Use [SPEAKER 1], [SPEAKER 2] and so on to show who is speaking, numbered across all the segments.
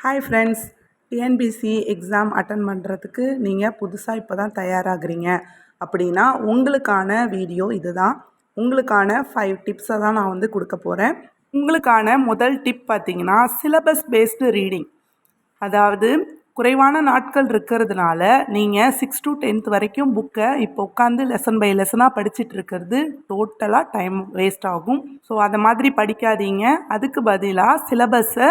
[SPEAKER 1] Hi friends TNPSC exam attend பண்ணுறதுக்கு நீங்கள் புதுசாக இப்போ தான் தயாராகிறீங்க. அப்படின்னா உங்களுக்கான வீடியோ இதுதான். உங்களுக்கான ஃபைவ் டிப்ஸை தான் நான் வந்து கொடுக்க போகிறேன் உங்களுக்கான முதல் டிப் பார்த்தீங்கன்னா சிலபஸ் பேஸ்டு ரீடிங் அதாவது குறைவான நாட்கள் இருக்கிறதுனால நீங்கள் சிக்ஸ் டு டென்த் வரைக்கும் புக்கை இப்போ உட்காந்து லெசன் பை லெசனாக படிச்சுட்டு இருக்கிறது டோட்டலாக டைம் வேஸ்ட் ஆகும். ஸோ அதை மாதிரி படிக்காதீங்க. அதுக்கு பதிலாக சிலபஸை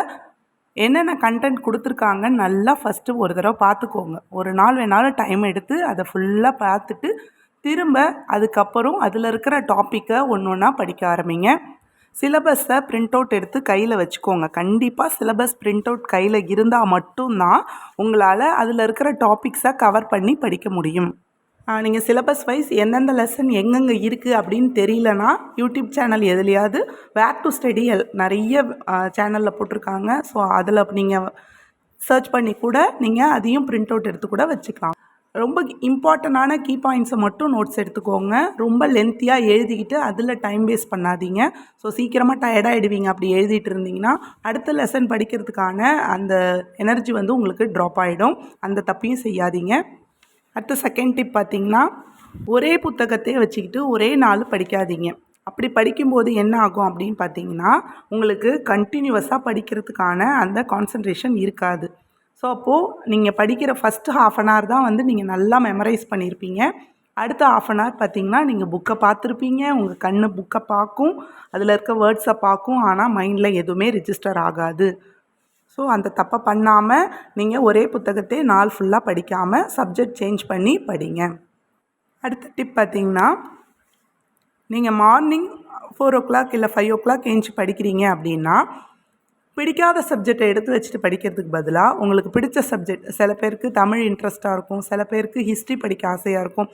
[SPEAKER 1] என்னென்ன கண்டென்ட் கொடுத்துருக்காங்கன்னு நல்லா ஃபஸ்ட்டு ஒரு தடவை பார்த்துக்கோங்க ஒரு நாள் வேணாலும் டைம் எடுத்து அதை ஃபுல்லாக பார்த்துட்டு திரும்ப அதுக்கப்புறம் அதில் இருக்கிற டாப்பிக்கை ஒன்று ஒன்றா படிக்க ஆரம்பிங்க. சிலபஸை பிரிண்ட் அவுட் எடுத்து கையில் வச்சுக்கோங்க. கண்டிப்பாக சிலபஸ் பிரிண்ட் அவுட் கையில் இருந்தால் மட்டும்தான் உங்களால் அதில் இருக்கிற டாபிக்ஸை கவர் பண்ணி படிக்க முடியும். நீங்கள் சிலபஸ் வைஸ் எந்தெந்த லெசன் எங்கெங்கே இருக்குது அப்படின்னு தெரியலனா யூடியூப் சேனல் எதுலையாவது வேர் டு ஸ்டடி நிறைய சேனலில் போட்டிருக்காங்க. ஸோ அதில் நீங்கள் சர்ச் பண்ணி கூட நீங்கள் அதையும் பிரிண்ட் அவுட் எடுத்து கூட வச்சுக்கலாம். ரொம்ப இம்பார்ட்டண்ட்டான கீ பாயிண்ட்ஸை மட்டும் நோட்ஸ் எடுத்துக்கோங்க. ரொம்ப லென்த்தியாக எழுதிக்கிட்டு அதில் டைம் வேஸ்ட் பண்ணாதீங்க. ஸோ சீக்கிரமாக டயர்டாகிடுவீங்க அப்படி எழுதிட்டு இருந்தீங்கன்னா அடுத்த லெசன் படிக்கிறதுக்கான அந்த எனர்ஜி வந்து உங்களுக்கு ட்ராப் ஆகிடும் அந்த தப்பையும் செய்யாதீங்க. அடுத்த செகண்ட் டிப் பார்த்திங்கன்னா ஒரே புத்தகத்தையே வச்சுக்கிட்டு ஒரே நாள் படிக்காதீங்க. அப்படி படிக்கும்போது என்ன ஆகும் அப்படின்னு பார்த்தீங்கன்னா உங்களுக்கு கண்டினியூவஸாக படிக்கிறதுக்கான அந்த கான்சன்ட்ரேஷன் இருக்காது. ஸோ அப்போது நீங்கள் படிக்கிற ஃபஸ்ட்டு ஹாஃப் அன் ஹவர் தான் வந்து நீங்கள் நல்லா மெமரைஸ் பண்ணியிருப்பீங்க அடுத்த ஆஃப் அன் ஹவர் பார்த்தீங்கன்னா நீங்கள் புக்கை பார்த்துருப்பீங்க. உங்கள் கண் புக்கை பார்க்கும். அதில் இருக்க வேர்ட்ஸை பார்க்கும். ஆனால் மைண்டில் எதுவுமே ரிஜிஸ்டர் ஆகாது. ஸோ அந்த தப்பை பண்ணாமல் நீங்கள் ஒரே புத்தகத்தை நாள் ஃபுல்லாக படிக்காமல் சப்ஜெக்ட் சேஞ்ச் பண்ணி படிங்க. அடுத்த டிப் பார்த்திங்கன்னா நீங்கள் மார்னிங் ஃபோர் ஓ கிளாக் இல்லை ஃபைவ் ஓ கிளாக் ஏஞ்சி படிக்கிறீங்க அப்படின்னா பிடிக்காத சப்ஜெக்டை எடுத்து வச்சுட்டு படிக்கிறதுக்கு பதிலாக உங்களுக்கு பிடிச்ச சப்ஜெக்ட் சில பேருக்கு தமிழ் இன்ட்ரெஸ்ட்டாக இருக்கும் சில பேருக்கு ஹிஸ்ட்ரி படிக்க ஆசையாக இருக்கும்.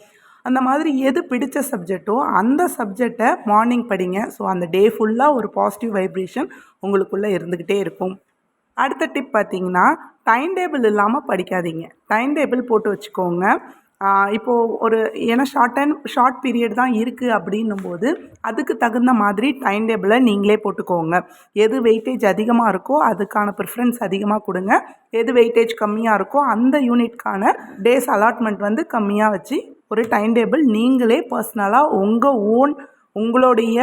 [SPEAKER 1] அந்த மாதிரி எது பிடிச்ச சப்ஜெக்டோ அந்த சப்ஜெக்டை மார்னிங் படிங்க. ஸோ அந்த டே ஃபுல்லாக ஒரு பாசிட்டிவ் வைப்ரேஷன் உங்களுக்குள்ளே இருந்துக்கிட்டே இருக்கும். அடுத்த டிப் பார்த்தீங்கன்னா டைம் டேபிள் இல்லாமல் படிக்காதீங்க. டைம் டேபிள் போட்டு வச்சுக்கோங்க. இப்போது ஒரு ஏன்னா ஷார்ட் அண்ட் ஷார்ட் பீரியட் தான் இருக்குது அப்படின்னும் போது அதுக்கு தகுந்த மாதிரி டைம் டேபிளை நீங்களே போட்டுக்கோங்க. எது வெயிட்டேஜ் அதிகமாக இருக்கோ அதுக்கான ப்ரிஃபரன்ஸ் அதிகமாக கொடுங்க. எது வெயிட்டேஜ் கம்மியாக இருக்கோ அந்த யூனிட்கான டேஸ் அலாட்மெண்ட் வந்து கம்மியாக வச்சு ஒரு டைம் டேபிள் நீங்களே பர்சனலாக உங்கள் ஓன் உங்களுடைய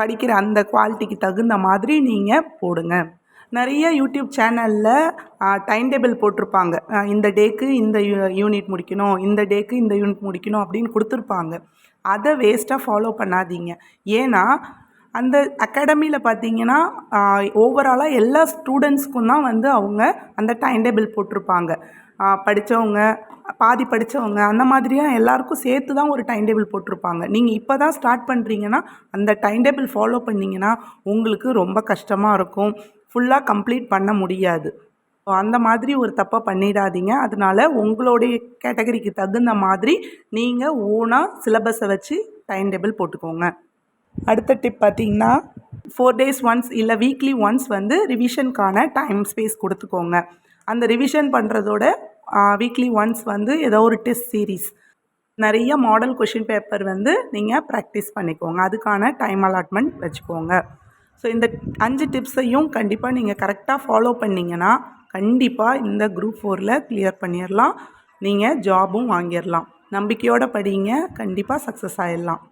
[SPEAKER 1] படிக்கிற அந்த குவாலிட்டிக்கு தகுந்த மாதிரி நீங்கள் போடுங்க. நிறைய யூடியூப் சேனலில் டைம் டேபிள் போட்டிருப்பாங்க. இந்த டேக்கு இந்த யூனிட் முடிக்கணும் இந்த டேக்கு இந்த யூனிட் முடிக்கணும் அப்படின்னு கொடுத்துருப்பாங்க. அதை வேஸ்ட்டாக ஃபாலோ பண்ணாதீங்க. ஏன்னா அந்த அகாடமியில் பார்த்தீங்கன்னா ஓவராலாக எல்லா ஸ்டூடெண்ட்ஸ்க்கும் தான் வந்து அவங்க அந்த டைம் டேபிள் போட்டிருப்பாங்க படித்தவங்க பாதி படித்தவங்க அந்த மாதிரியாக எல்லாருக்கும் சேர்த்து தான் ஒரு டைம் டேபிள் போட்டிருப்பாங்க. நீங்கள் இப்போ தான் ஸ்டார்ட் பண்ணுறீங்கன்னா அந்த டைம் டேபிள் ஃபாலோ பண்ணிங்கன்னா உங்களுக்கு ரொம்ப கஷ்டமாக இருக்கும். ஃபுல்லாக கம்ப்ளீட் பண்ண முடியாது. ஸோ அந்த மாதிரி ஒரு தப்பை பண்ணிடாதீங்க. அதனால் உங்களுடைய கேட்டகரிக்கு தகுந்த மாதிரி நீங்கள் ஓனாக சிலபஸை வச்சு டைம் டேபிள் போட்டுக்கோங்க. அடுத்த டிப் பார்த்திங்கன்னா ஃபோர் டேஸ் ஒன்ஸ் இல்லை வீக்லி ஒன்ஸ் வந்து ரிவிஷனுக்கான டைம் ஸ்பேஸ் கொடுத்துக்கோங்க. அந்த ரிவிஷன் பண்ணுறதோட வீக்லி ஒன்ஸ் வந்து ஏதோ ஒரு டெஸ்ட் சீரீஸ் நிறைய மாடல் கொஷின் பேப்பர் வந்து நீங்கள் ப்ராக்டிஸ் பண்ணிக்கோங்க. அதுக்கான டைம் அலாட்மெண்ட் வச்சுக்கோங்க. ஸோ இந்த அஞ்சு டிப்ஸையும் கண்டிப்பாக நீங்கள் கரெக்டாக ஃபாலோ பண்ணிங்கன்னா கண்டிப்பாக இந்த குரூப் ஃபோரில் கிளியர் பண்ணிடலாம் நீங்கள் ஜாபும் வாங்கிடலாம் நம்பிக்கையோடு படிங்க. கண்டிப்பாக சக்ஸஸ் ஆகிடலாம்